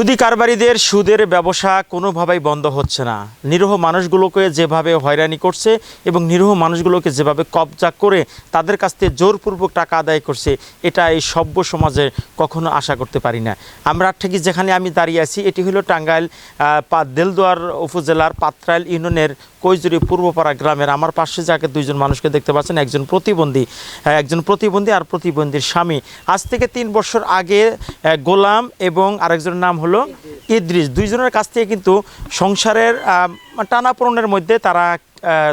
সুদী কারবারিদের সুদের ব্যবসা কোনোভাবেই বন্ধ হচ্ছে না। নিরীহ মানুষগুলোকে যেভাবে হয়রানি করছে এবং নিরীহ মানুষগুলোকে যেভাবে কবজা করে তাদের কাছ থেকে জোরপূর্বক টাকা আদায় করছে, এটা এই সভ্য সমাজে কখনো আশা করতে পারি না। আমরা ঠিক যেখানে আমি দাঁড়িয়ে আছি, এটি হলো টাঙ্গাইল পা- দেলদুয়ার উপজেলার পাত্রাইল ইউনিয়নের কৈজুরি পূর্বপাড়া গ্রামের। আমার পাশে যাকে দুইজন মানুষকে দেখতে পাচ্ছেন, একজন প্রতিবন্ধী একজন প্রতিবন্ধী আর প্রতিবন্ধীর স্বামী। আজ থেকে তিন বছর আগে গোলাম এবং আরেকজনের নাম হলো ইদ্রিস। দুইজনের কাছ থেকে কিন্তু সংসারের টানাপোড়নের মধ্যে তারা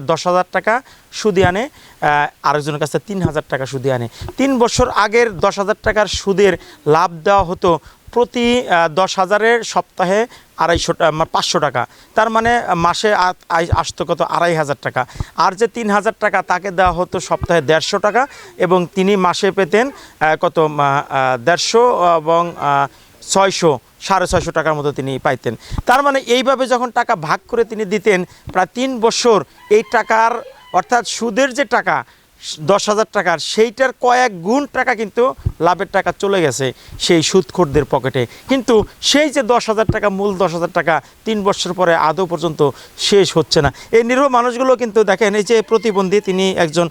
দশ হাজার টাকা সুদে আনে আরেকজনের কাছে তিন হাজার টাকা সুদে আনে। তিন বছর আগের দশ হাজার টাকার সুদের লাভ দেওয়া হতো প্রতি দশ হাজারের সপ্তাহে আড়াইশো টা- মা- পাঁচশো টাকা। তার মানে মাসে আসতো কত? আড়াই হাজার টাকা। আর যে তিন হাজার টাকা তাকে দেওয়া হতো সপ্তাহে দেড়শো টাকা এবং তিনি মাসে পেতেন কত? দেড়শো এবং ছয়শো, সাড়ে ছয়শো টাকার মতো তিনি পাইতেন। তার মানে এইভাবে যখন টাকা ভাগ করে তিনি দিতেন, প্রায় তিন বছর এই টাকার অর্থাৎ সুদের যে টাকা দশ হাজার টাকার, সেইটার কয়েক গুণ টাকা কিন্তু লাভের টাকা চলে গেছে সেই সুদখোরদের পকেটে। কিন্তু সেই যে দশ হাজার টাকা, মূল দশ হাজার টাকা তিন বছর পরে আদৌ পর্যন্ত শেষ হচ্ছে না। এই নিরীহ মানুষগুলো কিন্তু দেখেন, এই যে প্রতিবন্ধী, তিনি একজন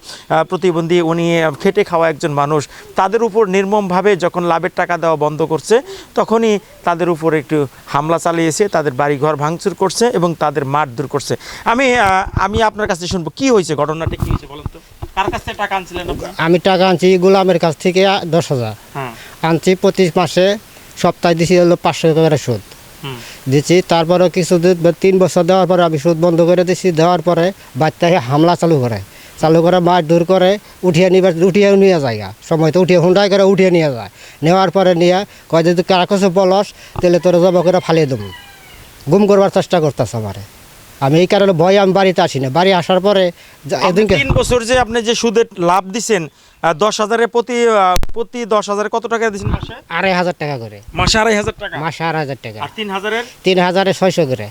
প্রতিবন্ধী, উনি খেটে খাওয়া একজন মানুষ, তাদের উপর নির্মমভাবে যখন লাভের টাকা দেওয়া বন্ধ করছে, তখনই তাদের উপর একটু হামলা চালিয়েছে, তাদের বাড়িঘর ভাঙচুর করছে এবং তাদের মারধর করছে। আমি আমি আপনার কাছে শুনব, কি হয়েছে, ঘটনাটা কী হয়েছে বলেন তো? কার কাছ টাকা আনছিলেন আমি টাকা আনছি গোলামের কাছ থেকে দশ হাজার। হ্যাঁ। আনছি প্রতি মাসে সপ্তাহে দিছি হলো পাঁচশো করে সুদ। দিচ্ছি তারপরে কিছু তিন বছর দেওয়ার পরে আমি সুদ বন্ধ করে দিছি দেওয়ার পরে বাচ্চাকে হামলা চালু করে। চালু করে মাছ দূর করে উঠিয়ে নিবার উঠিয়ে নিয়ে যায়। সময় তো উঠিয়ে হুন্ডাই করে উঠিয়ে নিয়ে যায়। নেওয়ার পরে নিয়ে কয় যদি কারা কিছু বলস তাহলে তোর জমা করে ফালিয়ে দেবো। গুম করবার চেষ্টা করতেছে আমারে। আমি এই কারণে ভয় আমি বাড়িতে আসি না। বাড়ি আসার পরে এদিনকে তিন বছর যে আপনি যে সুদের লাভ দিচ্ছেন দশ হাজারের প্রতি প্রতি দশ হাজারে কত টাকা দিচ্ছেন মাসে? আড়াই হাজার টাকা করে। মাসে আড়াই হাজার টাকা? মাসে আড়াই হাজার টাকা। আর তিন হাজারের? তিন হাজারে ছয়শো করে।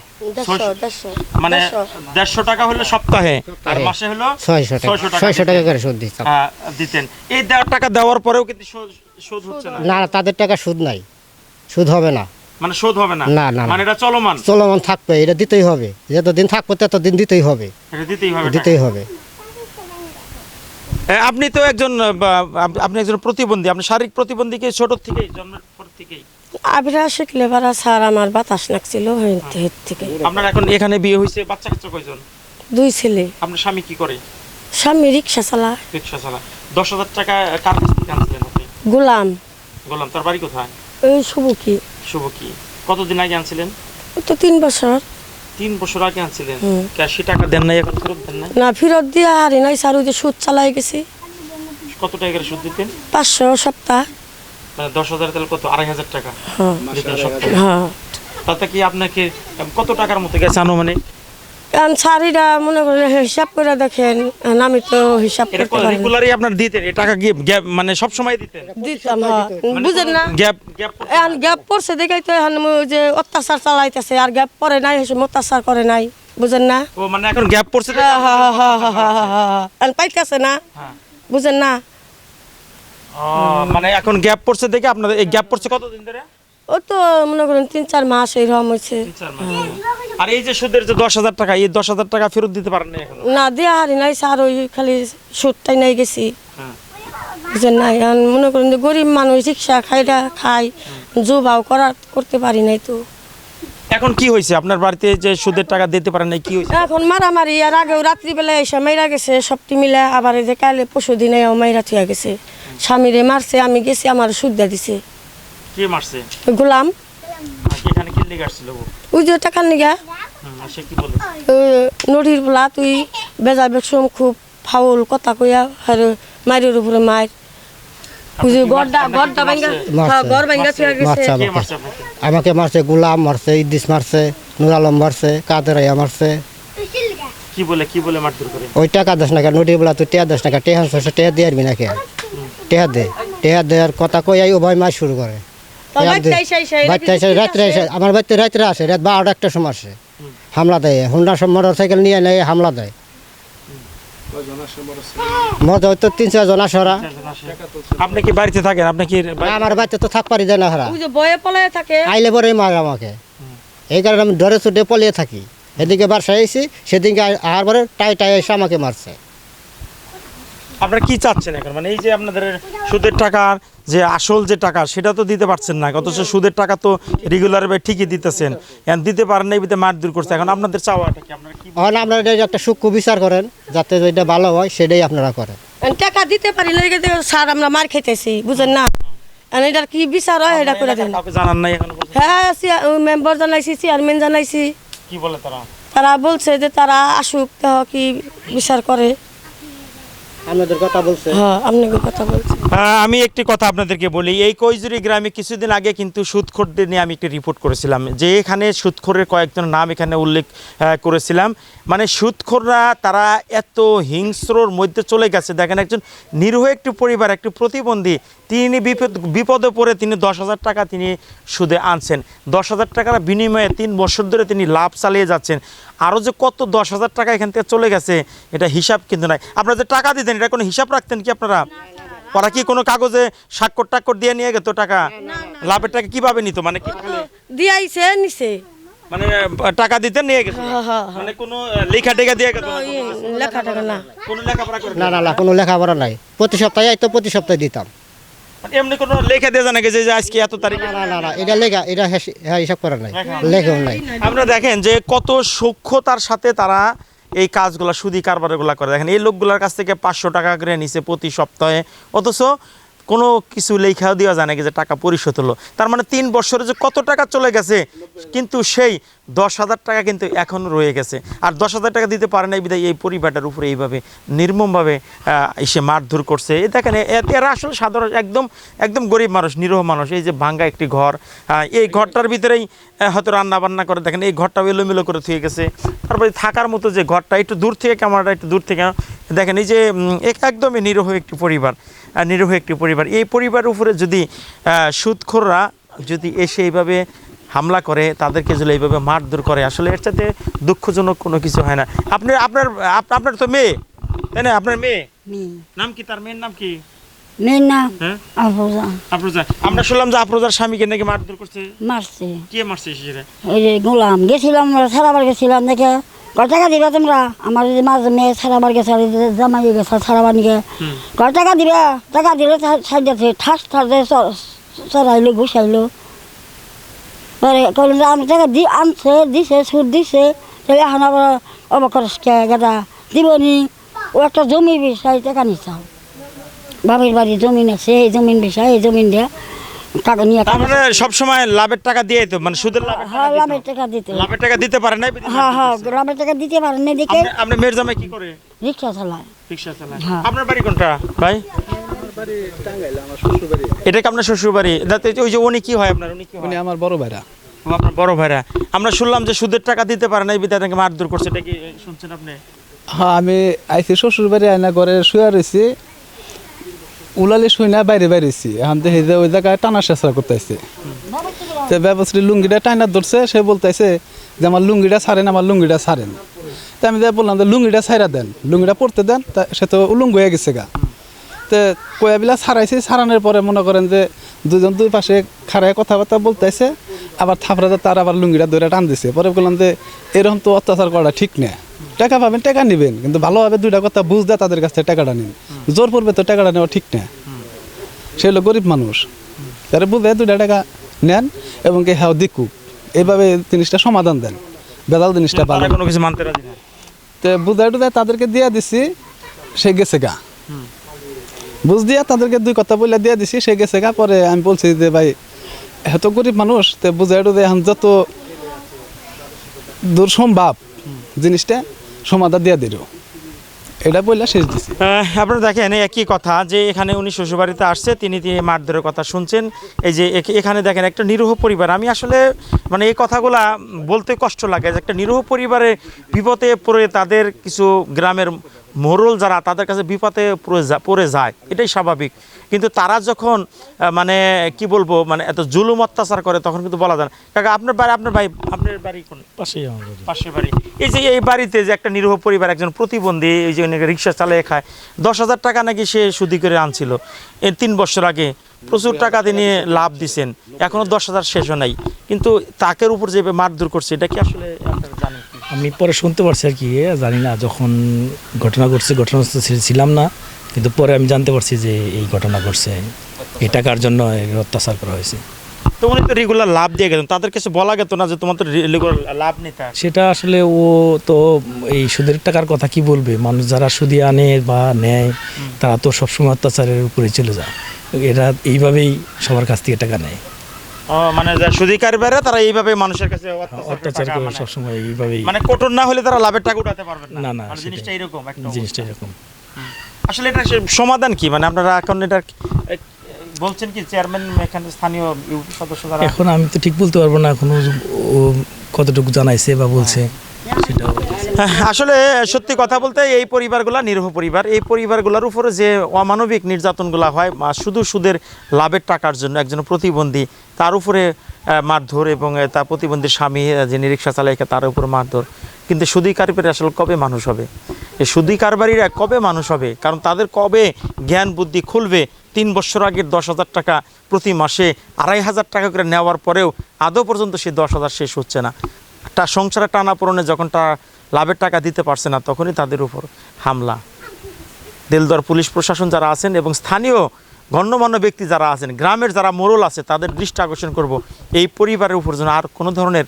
মানে দেড়শো। টাকা হলো সপ্তাহে আর মাসে হলো ছয়শো টাকা। ছয়শো টাকা। করে সুদ দিতাম। হ্যাঁ, দিতেন। এই দেড় টাকা দেওয়ার পরেও কিন্তু শোধ হচ্ছে না তাদের টাকা সুদ নাই। সুদ হবে না। মানে শোধ হবে না? না, না। মানে এটা চলমান? চলমান থাকবে এটা দিতেই হবে। যতদিন থাকবে ততদিন দিতেই হবে। এটা দিতেই হবে টাকা। দিতেই হবে। এ, আপনি তো একজন আহ, বা- আপ- আপনি একজন প্রতিবন্ধী। আপনি শারীরিক প্রতিবন্ধী কি ছোট থেকেই জন্মের পর থেকেই? আবিরা শিখলে বারা স্যার আমার বাতাস লাগছিল হইতে হের থেকে। আপনার এখন এখানে বিয়ে হয়েছে বাচ্চা কাচ্চা কয়জন? দুই ছেলে। আপনার স্বামী কি করে? স্বামী রিক্সা চালা রিক্সা চালা দশ হাজার টাকা কার কাছ থেকে আনছিলেন আপনি? গোলাম। তার বাড়ি কোথায়? ওই সুবুকি শুভ কি? কতদিন আগে আনছিলেন? তো তিন বছর। তিন বছর আগে আনছিলেন। ক্যাশে টাকা দেন নাই এখন ফেরত দেন নাই? না ফেরত দিয়ে হারি নাই স্যার ওই যে সুদ চালাই গেছি। কত টাকার করে সুদ দিতেন? পাঁচশো সপ্তাহ। মানে দশ হাজার তাহলে কত? আড়াই হাজার টাকা হ্যাঁ। হ্যাঁ। তাতে কি আপনাকে কত টাকার মতো গেছে আনুমানিক? কারণ স্যারিরা মনে করে হিসাব করে দেখেন আমি তো হিসাব করতে পারি রেগুলারই আপনার দিতেন এই টাকা গিয়ে গ্যাপ মানে সব সময় দিতেন? দিতাম হ্যাঁ। বুঝেন না? গ্যাপ গ্যাপ এখন গ্যাপ পড়ছে দেখাই তো এখন যে অত্যাচার চালাইতেছে আর গ্যাপ পরে নাই হেসে অত্যাচার করে নাই। বুঝেন না? ও মানে এখন গ্যাপ পড়ছে? হ্যাঁ হ্যাঁ হ্যাঁ হ্যাঁ হ্যাঁ হ্যাঁ পাইতেছে না। বুঝেন না? ও, মানে এখন গ্যাপ পড়ছে দেখে আপনাদের এই গ্যাপ পড়ছে কতদিন ধরে? ও তো মনে করেন তিন চার মাস এইরকম হয়েছে। আর এই যে সুদের যে দশ হাজার টাকা এই দশ হাজার টাকা ফেরত দিতে পারেন না দিয়া হারি নাই স্যার ওই খালি সুদটাই নাই গেছি। হ্যাঁ। বুঝেন না এখন মনে করেন যে গরিব মানুষ রিক্সা খাইটা খাই জোবাও করার করতে পারি নাই তো। এখন কি হয়েছে? আপনার বাড়িতে যে সুদের টাকা দিতে পারেন নাই কি হয়েছে? এখন মারামারি আর আগেও রাত্রিবেলা এসে মাইরা গেছে সবটি মিলে। আবার এই যে কালে পরশু দিনে মাইরা থুয়া গেছে। স্বামীরে মারছে আমি গেছি আমার সুদ্দা দিছে। কে মারছে? গোলাম। আর এখানে কি লেগে আসছিল ওই যে টাকার নিগা সে কি বলে? নদীর বলা তুই বেজা বেকসম খুব ফাউল কথা কইয়া আর মায়ের উপরে মায়ের। হ্যাঁ, আমাকে মারছে আপনাকে? আমাকে মারছে গোলাম মারছে ইদ্দিস মারছে নুর আলম মারছে কাদের মারছে। কি বলে কি বলে মারধর করে? ওই টাকা দশ টাকা নোটি বলা তুই টেয়া দশ টাকা টেহা ছশো টেহা দিয়ে আরবি নাকি? টেহা দে। টেহা দেওয়ার কথা কই আই ও ভাই মার শুরু করে। রাত্রে এসে আমার বাচ্চা রাত্রে আসে রাত বারোটা একটা সময় আসে। হামলা দেয় হুন্ডা সব মোটর সাইকেল নিয়ে নেয় হামলা দেয়। মজা হয়তো তিন চারজন আসরা আপনি কি বাড়িতে থাকেন? আপনি কি আমার বাচ্চা তো থাক পারি দেয় না হারা ওই যে বয়ে পলায় থাকে। আইলে পরে মারে আমাকে। এই কারণে আমি ডরে পলিয়ে থাকি। এদিকে বাসায় এসেছি সেদিকে আর পরে টাই টাই এসে আমাকে মারছে। আপনারা কি চাচ্ছেন এখন? মানে এই যে আপনাদের সুদের টাকার যে আসল যে টাকা সেটা তো দিতে পারছেন না। অথচ সুদের টাকা তো রেগুলার ঠিকই দিতেছেন। এখন দিতে পারেন না এই বিধে মারধর করছে। এখন আপনাদের চাওয়াটা কি? আপনারা কি এখন আপনারা এটা একটা সূক্ষ্ম বিচার করেন যাতে যেটা ভালো হয় সেটাই আপনারা করেন। টাকা দিতে পারি লেগে দিয়ে স্যার আমরা মার খেতেছি বুঝেন না? আর এটার কি বিচার হয় এটা করে দেন। জানান নাই এখন? হ্যাঁ মেম্বার জানাইছি চেয়ারম্যান জানাইছি। কি বলে তারা? তারা বলছে যে তারা আসুক তো কি বিচার করে। আপনাদের কথা বলছে। হ্যাঁ আপনাকে কথা বলছি। আমি একটি কথা আপনাদেরকে বলি। এই কৈজুরি গ্রামে কিছুদিন আগে কিন্তু সুদখোরদের নিয়ে আমি একটি রিপোর্ট করেছিলাম যে এখানে সুদখোরের কয়েকজন নাম এখানে উল্লেখ করেছিলাম। মানে সুদখোররা তারা এত হিংস্রর মধ্যে চলে গেছে। দেখেন একজন নিরীহ একটি পরিবার একটি প্রতিবন্ধী তিনি বিপদ বিপদে পড়ে তিনি দশ হাজার টাকা তিনি সুদে আনছেন। দশ হাজার টাকার বিনিময়ে তিন বছর ধরে তিনি লাভ চালিয়ে যাচ্ছেন। আরও যে কত দশ হাজার টাকা এখান থেকে চলে গেছে এটা হিসাব কিন্তু নাই। আপনারা যে টাকা দিতেন এটা কোনো হিসাব রাখতেন কি আপনারা? ওরা কি কোনো কাগজে স্বাক্ষর টাক্কর দিয়ে নিয়ে গেত টাকা? লাভের টাকা কীভাবে নিত? মানে কি দিয়াইছে নিছে। মানে টাকা দিতে নিয়ে গেছে? হ্যাঁ, হ্যাঁ, মানে কোনো লেখা টেখা দিয়ে গেত? না? লেখা টাকা না। কোনো লেখাপড়া করে না না না কোনো লেখাপড়া নাই। প্রতি সপ্তাহে আইতো প্রতি সপ্তাহে দিতাম। এমনি কোনো লেখা দিয়ে জানা গেছে যে আজকে এত তারিখে? না না না এটা লেখা এটা হ্যাঁ, হিসাব করা নাই। লেখেও নাই। আপনারা দেখেন যে কত সূক্ষ্মতার সাথে তারা এই কাজগুলো সুদি কারবারগুলো করে। দেখেন এই লোকগুলোর কাছ থেকে পাঁচশো টাকা করে নিছে প্রতি সপ্তাহে। অথচ কোনো কিছু লেখাও দেওয়া যায় না যে টাকা পরিশোধ হলো। তার মানে তিন বছরে যে কত টাকা চলে গেছে কিন্তু সেই দশ হাজার টাকা কিন্তু এখন রয়ে গেছে। আর দশ হাজার টাকা দিতে পারে না এই বিধায় এই পরিবারটার উপরে এইভাবে নির্মমভাবে এসে মারধর করছে। এই দেখেন এরা আসলে সাধারণ একদম একদম গরিব মানুষ, নিরহ মানুষ। এই যে ভাঙ্গা একটি ঘর এই ঘরটার ভিতরেই হয়তো রান্না বান্না করে। দেখেন, এই ঘরটা এলোমেলো করে থুয়ে গেছে। তারপরে থাকার মতো যে ঘরটা, একটু দূর থেকে ক্যামেরাটা একটু দূর থেকে, দেখেন, এই যে এক- একদমই নিরহ একটি পরিবার নিরহ একটি পরিবার। এই পরিবারের উপরে যদি সুদখোররা যদি এসে এইভাবে হামলা করে তাদেরকে যদি এইভাবে মারধর করে আসলে এর সাথে দুঃখজনক কোনো কিছু হয় না। আপনার আপনার আপনার তো মেয়ে তাই না? আপনার মেয়ে? নাম কি? তার মেয়ের নাম কি? হ্যাঁ? আফরোজা। আফরোজা। আমরা শুনলাম যে আফরোজার স্বামীকে নাকি মারধর করছে। মারছে। কে মারছে ওই যে গোলাম। গেছিলাম সারাবার গেছিলাম দেখে কয় টাকা দিবা তোমরা? আমার যদি মাঝে মেয়ে সারাবার গেছে জামাই গেছে সারাবার নিকে কয় টাকা দিবা? টাকা দিলে সাইড ঠাস ঠাস চড়াইলো ঘুষাইলো। আমি টাকা দি আনছে দিছে সুদ দিছে তাহলে এখন আবার অবকরসকে গেদা দিবনি। ও একটা জমি বিষয় টাকা নিচাও বাবির বাড়ি জমিন আছে এই জমিন বিষয় এই জমিন দিয়ে টাকা নিয়ে তার মানে সবসময় লাভের টাকা দিয়ে তো মানে সুদের লাভের টাকা হ্যাঁ লাভের টাকা দিতে লাভের টাকা দিতে পারে নাই হ্যাঁ হ্যাঁ লাভের টাকা দিতে পারেন না দেখে। আপনি- আপনি মেয়ের জামাই কি করে? রিক্সা চালায়। রিক্সা চালায়। হ্যাঁ। আপনার বাড়ি কোনটা ভাই? এটা কি আপনার শ্বশুর বাড়ি দাঁতে ওই যে উনি কি হয় আপনার? উনি কি হয়? উনি আমার বড় ভাইরা। ও, আপনার বড় ভাইরা। আমরা শুনলাম যে সুদের টাকা দিতে পারে বিদ্যা তাকে মারধর করছে এটা কি শুনছেন আপনি? হ্যাঁ আমি আইছি শ্বশুর বাড়ি আয়না ঘরে শুয়ে রয়েছি উলালে শুই না বাইরে বাইরেছি। এখন দেখি যে ওই জায়গায় টানা চেষ্টা করতেছে। তো ব্যবসায়ী লুঙ্গিটা টাইনা ধরছে সে বলতেছে যে আমার লুঙ্গিটা ছাড়েন আমার লুঙ্গিটা ছাড়েন। তা আমি বললাম যে লুঙ্গিটা ছাইরা দেন লুঙ্গিটা পড়তে দেন তা সে তো উলুঙ্গ হয়ে গেছে গা। তো কয়াবিলা ছাড়াইছি ছাড়ানোর পরে মনে করেন যে দুজন দুই পাশে খাড়ায় কথাবার্তা বলতেছে আবার থাপড়াতে তার আবার লুঙ্গিটা ধরে টান দিছে। পরে বললাম যে এরকম তো অত্যাচার করা ঠিক না। টাকা পাবেন টাকা নেবেন কিন্তু ভালোভাবে দুইটা কথা বুঝ বুঝতে তাদের কাছ থেকে টাকাটা নিন। জোর পড়বে তো টাকাটা নেওয়া ঠিক না। সে হলো গরিব মানুষ। তারা বুঝে দুইটা টাকা নেন এবং কে হ্যাঁ দিকুক এইভাবে জিনিসটা সমাধান দেন। বেদাল জিনিসটা পাবেন কোনো কিছু মানতে রাজি না। তো বুঝাই টুজাই তাদেরকে দিয়ে দিছি সে গেছে গা। বুঝ দিয়া তাদেরকে দুই কথা বলে দিয়ে দিছি সে গেছে গা পরে আমি বলছি যে ভাই এত গরিব মানুষ তো বুঝাই টুজাই এখন যত দূর সম্ভব জিনিসটা সমাধান দিয়ে দিল। এটা বললে শেষ আহ, আপনারা দেখেন একই কথা যে এখানে উনি শ্বশুরবাড়িতে আসছে তিনি তিনি মারধরের কথা শুনছেন। এই যে এখ- এখানে দেখেন একটা নিরীহ পরিবার। আমি আসলে মানে এই কথাগুলা বলতে কষ্ট লাগে যে একটা নিরীহ পরিবারে বিপদে পড়ে তাদের কিছু গ্রামের মোরল যারা তাদের কাছে বিপদে পড়ে পড়ে যায় এটাই স্বাভাবিক। কিন্তু তারা যখন মানে কি বলব মানে এত জুলুম অত্যাচার করে তখন কিন্তু বলা যায় না। কাকা আপনার বাড়ি আপনার ভাই আপনার বাড়ি কোন? পাশেই আমার বাড়ি। পাশের বাড়ি। এই যে এই বাড়িতে যে একটা নিরীহ পরিবার একজন প্রতিবন্ধী এই যে রিক্সা চালিয়ে খায় দশ হাজার টাকা নাকি সে সুদি করে আনছিল। এর তিন বছর আগে প্রচুর টাকা তিনি লাভ দিছেন। এখনও দশ হাজার শেষও নাই। কিন্তু তাকের উপর যে মারধর করছে এটা কি আসলে জানেন? কি? আমি পরে শুনতে পারছি আর কি জানি না যখন ঘটনা ঘটছে ঘটনাস্থলে ছিলাম না কিন্তু পরে আমি জানতে পারছি যে এই ঘটনা ঘটছে। এই টাকার জন্য অত্যাচার করা হয়েছে? তো উনি তো রেগুলার লাভ দিয়ে গেছেন তাদের কাছে বলা গেত না যে তোমার তো রেগুলার লাভ নিতে সেটা আসলে ও তো এই সুদের টাকার কথা কি বলবে? মানুষ যারা সুদি আনে বা নেয় তারা তো সবসময় অত্যাচারের উপরে চলে যায়। এরা এইভাবেই সবার কাছ থেকে টাকা নেয়। মানে যা সুদিকার বেড়ে তারা এইভাবে মানুষের কাছে অত্যাচার করে মানে- সবসময় এইভাবেই। মানে কঠোর না হলে তারা লাভের টাকা উঠাতে পারবেন না। না, মানে। জিনিসটা এরকম একটা জিনিসটা এরকম। আসলে এটা সমাধান কি? মানে আপনারা এখন এটা বলছেন কি চেয়ারম্যান এখানে স্থানীয় ইউপি সদস্য যারা এখন আমি তো ঠিক বলতে পারব না এখন কতটুকু জানাইছে বা বলছে। সেটাও হ্যাঁ, আসলে, সত্যি কথা বলতে এই পরিবারগুলো, নিরীহ পরিবার, এই পরিবারগুলোর উপরে যে অমানবিক নির্যাতনগুলো হয় শুধু সুদের লাভের টাকার জন্য একজন প্রতিবন্ধী, তার উপরে মারধর এবং তার প্রতিবন্ধী স্বামী যিনি রিক্সা চালায়, তার উপরে মারধর। কিন্তু সুদী কারবারি আসলে কবে মানুষ হবে? এই সুদী কারবারিরা কবে মানুষ হবে? কারণ তাদের কবে জ্ঞান বুদ্ধি খুলবে? তিন বছর আগের দশ হাজার টাকা প্রতি মাসে আড়াই হাজার টাকা করে নেওয়ার পরেও আদৌ পর্যন্ত সেই দশ হাজার শেষ হচ্ছে না। তা সংসারে টানা পূরণে যখন তা লাভের টাকা দিতে পারছে না, তখনই তাদের উপর হামলা। দেলদর পুলিশ প্রশাসন যারা আছেন এবং স্থানীয় গণ্যমান্য ব্যক্তি যারা আছেন, গ্রামের যারা মোরল আছে, তাদের দৃষ্টি আকর্ষণ করব। এই পরিবারের উপর যেন আর কোনো ধরনের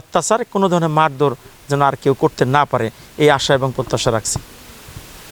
অত্যাচার, কোনো ধরনের মারধর যেন আর কেউ করতে না পারে, এই আশা এবং প্রত্যাশা রাখছি।